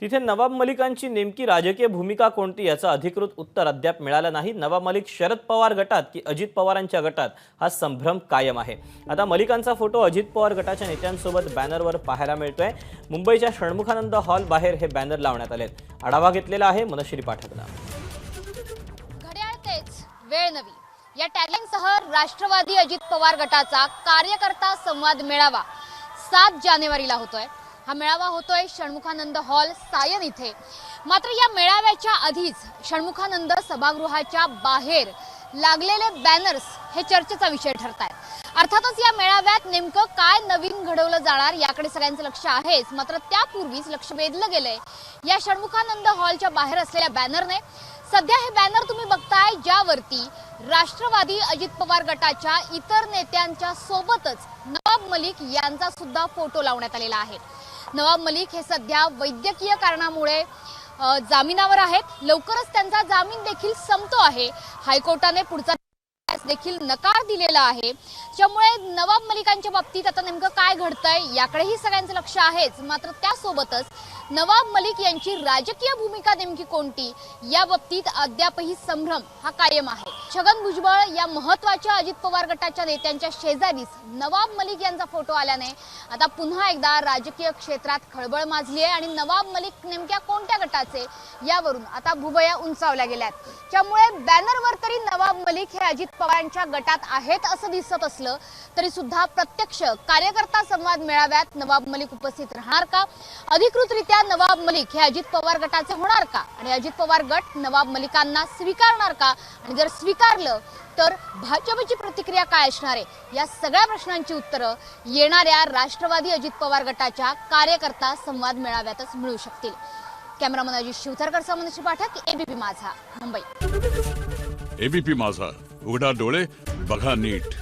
तिथे नवाब मलिकांची नेमकी राजकीय भूमिका कोणती याचं अधिकृत उत्तर अद्याप मिळालं नाही. नवाब मलिक शरद पवार गटात की अजित पवारांच्या गटात? हा संभ्रम कायम आहे. आता मलिकांचा फोटो अजित पवार गटाच्या नेत्यांसोबत बॅनरवर पाहायला मिळतोय. मुंबईच्या षण्मुखानंद हॉल बाहेर हे बॅनर लावण्यात आलेत. आढावा घेतलेला आहे मनश्री पाठकला घड्याळ तेच वेळ नवी. या टॅगलाईनसह राष्ट्रवादी अजित पवार गटाचा कार्यकर्ता संवाद मेळावा सात जानेवारीला होतोय. हा मेळावा होतोय षण्मुखानंद हॉल सायन इथे. मात्र या मेळाव्याच्या आधीच षण्मुखानंद सभागृहाच्या बाहेर लागलेले बॅनर्स हे चर्चेचा विषय ठरत आहेत अर्थातच या मेळाव्यात नेमकं काय नवीन घडवलं जाणार याकडे सगळ्यांचं लक्ष आहेच. मात्र त्यापूर्वीच लक्ष वेधलं गेलंय. या षण्मुखानंद हॉलच्या बाहेर असलेल्या बॅनरने सध्या हे बॅनर तुम्ही बघताय ज्यावरती राष्ट्रवादी अजित पवार गटाच्या इतर नेत्यांच्या सोबतच नवाब मलिक यांचा सुद्धा फोटो लावण्यात आलेला आहे. नवाब मलिक हे सध्या वैद्यकीय कारणामुळे जामिनावर आहेत. लवकरच त्यांचा जामीन देखील संपतो आहे. हायकोर्टाने पुढचा देखील नकार दिलेला आहे. त्यामुळे नवाब मलिकांच्या बाबतीत आता नेमकं काय घडतंय याकडेही सगळ्यांचं लक्ष आहेच. मात्र त्यासोबतच नवाब मलिक यांची राजकीय भूमिका नेमकी कोणती? या बाबतीत अद्यापही संभ्रम हा कायम आहे. छगन भुजबळ या महत्त्वाच्या अजित पवार गटाच्या नेत्यांच्या शेजारीच नवाब मलिक यांचा फोटो आल्याने आता पुन्हा एकदा राजकीय क्षेत्रात खळबळ माजली आहे आणि नवाब मलिक नेमक्या कोणत्या गटाचे यावरून आता भुबया उंचावल्या गेल्यात. त्यामुळे बॅनरवर तरी नवाब मलिक हे अजित पवारांच्या गटात आहेत असं दिसत असलं तरी सुद्धा प्रत्यक्ष कार्यकर्ता संवाद मेळाव्यात नवाब मलिक उपस्थित राहणार का? अधिकृतरित्या नवाब मलिक हे अजित पवार गटाचे होणार का? आणि अजित पवार गट नवाब मलिकांना स्वीकारणार का? आणि जर स्वीकारलं तर भाजपची प्रतिक्रिया काय असणार आहे? या सगळ्या प्रश्नांची उत्तरं येणाऱ्या राष्ट्रवादी अजित पवार गटाच्या कार्यकर्ता संवाद मेळाव्यातच मिळू शकतील. Cameraman Ajit Shivtharkar Samanushi Pathak ABP Majha Mumbai. ABP माझा उघडा डोळे बघा नीट.